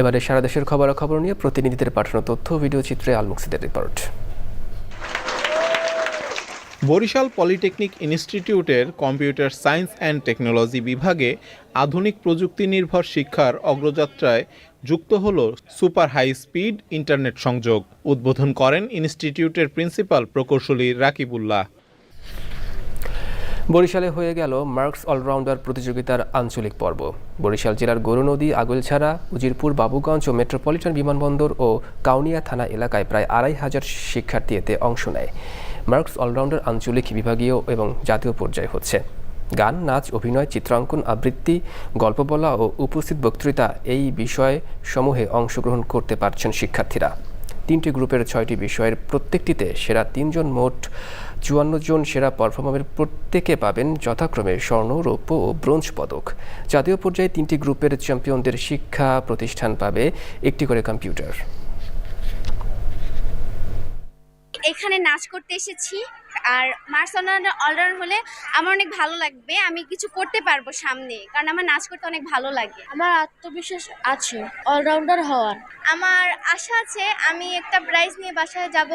এবারে সারা দেশের খবরাখবর নিয়ে প্রতিনিধিদের পাঠানো তথ্য, ভিডিও চিত্রে আলমুকসিদের রিপোর্ট। বরিশাল পলিটেকনিক ইনস্টিটিউটের কম্পিউটার সায়েন্স অ্যান্ড টেকনোলজি বিভাগে আধুনিক প্রযুক্তি নির্ভর শিক্ষার অগ্রযাত্রায় যুক্ত হল সুপার হাই স্পিড ইন্টারনেট সংযোগ। উদ্বোধন করেন ইনস্টিটিউটের প্রিন্সিপাল প্রকৌশলী রাকিবুল্লাহ। বরিশালে হয়ে গেল মার্কস অলরাউন্ডার প্রতিযোগিতার আঞ্চলিক পর্ব। বরিশাল জেলার গরুনদী আগলছাড়া, উজিরপুর, বাবুগঞ্জ ও মেট্রোপলিটন বিমানবন্দর ও কাউনিয়া থানা এলাকায় প্রায় আড়াই হাজার শিক্ষার্থী এতে অংশ নেয়। মার্কস অলরাউন্ডার আঞ্চলিক, বিভাগীয় এবং জাতীয় পর্যায়ে হচ্ছে। গান, নাচ, অভিনয়, চিত্রাঙ্কন, আবৃত্তি, গল্প বলা ও উপস্থিত বক্তৃতা এই বিষয় সমূহে অংশগ্রহণ করতে পারছেন শিক্ষার্থীরা। তিনটি গ্রুপের ছয়টি বিষয়ের প্রত্যেকটিতে সেরা তিনজন মোট চুয়ান্ন জন সেরা পারফর্মারের প্রত্যেকে পাবেন যথাক্রমে স্বর্ণ, রৌপ্য ও ব্রোঞ্জ পদক। জাতীয় পর্যায়ে তিনটি গ্রুপের চ্যাম্পিয়নদের শিক্ষা প্রতিষ্ঠান পাবে একটি করে কম্পিউটার। এখানে নাচ করতে এসেছি। আর মার্স অলরাউন্ড হলে আমার অনেক ভালো লাগবে। আমি কিছু করতে পারব সামনে কারণ আমার নাচ করতে অনেক ভালো লাগে। আমার আত্মবিশ্বাস আছে অলরাউন্ডার হওয়ার। আমার আশা আছে আমি একটা প্রাইজ নিয়ে বাসায় যাব।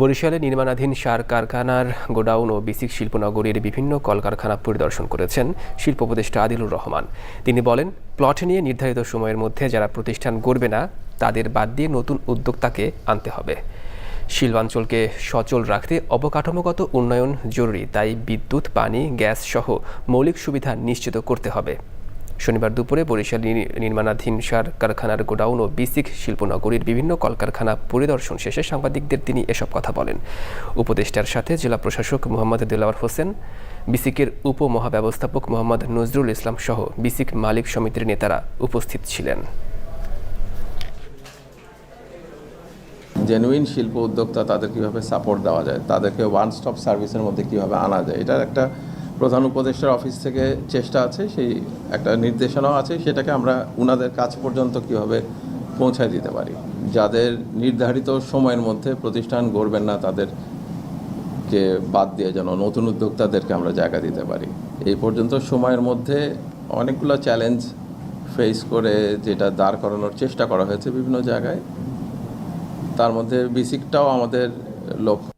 বরিশালে নির্মাণাধীন সার কারখানার গোডাউন ও বিসিক শিল্পনগরীর বিভিন্ন কলকারখানা পরিদর্শন করেছেন শিল্প উপদেষ্টা আদিলুর রহমান। তিনি বলেন প্লট নিয়ে নির্ধারিত সময়ের মধ্যে যারা প্রতিষ্ঠান গড়বে না তাদের বাদ দিয়ে নতুন উদ্যোক্তাকে আনতে হবে। শিল্পাঞ্চলকে সচল রাখতে অবকাঠামোগত উন্নয়ন জরুরি, তাই বিদ্যুৎ, পানি, গ্যাস সহ মৌলিক সুবিধা নিশ্চিত করতে হবে। শনিবার দুপুরে বরিশাল নির্মাণাধীন সার কারখানার গোডাউন ও বিসিক শিল্পনগরীর বিভিন্ন কলকারখানা পরিদর্শন শেষে সাংবাদিকদের তিনি এসব কথা বলেন। উপদেষ্টার সাথে জেলা প্রশাসক মোহাম্মদ দিলাওয়ার হোসেন, বিসিকের উপমহাব্যবস্থাপক মোহাম্মদ নজরুল ইসলাম সহ বিসিক মালিক সমিতির নেতারা উপস্থিত ছিলেন। জেনুইন শিল্প উদ্যোক্তা তাদের কীভাবে সাপোর্ট দেওয়া যায়, তাদেরকে ওয়ান স্টপ সার্ভিসের মধ্যে কীভাবে আনা যায়, এটার একটা প্রধান উপদেষ্টার অফিস থেকে চেষ্টা আছে, সেই একটা নির্দেশনাও আছে, সেটাকে আমরা উনাদের কাছ পর্যন্ত কীভাবে পৌঁছায় দিতে পারি। যাদের নির্ধারিত সময়ের মধ্যে প্রতিষ্ঠান গড়বেন না তাদের তাদেরকে বাদ দিয়ে যেন নতুন উদ্যোক্তাদেরকে আমরা জায়গা দিতে পারি। এই পর্যন্ত সময়ের মধ্যে অনেকগুলো চ্যালেঞ্জ ফেস করে যেটা দাঁড় করানোর চেষ্টা করা হয়েছে বিভিন্ন জায়গায়। তার মধ্যে বেসিকটাও আমাদের লক্ষ্য।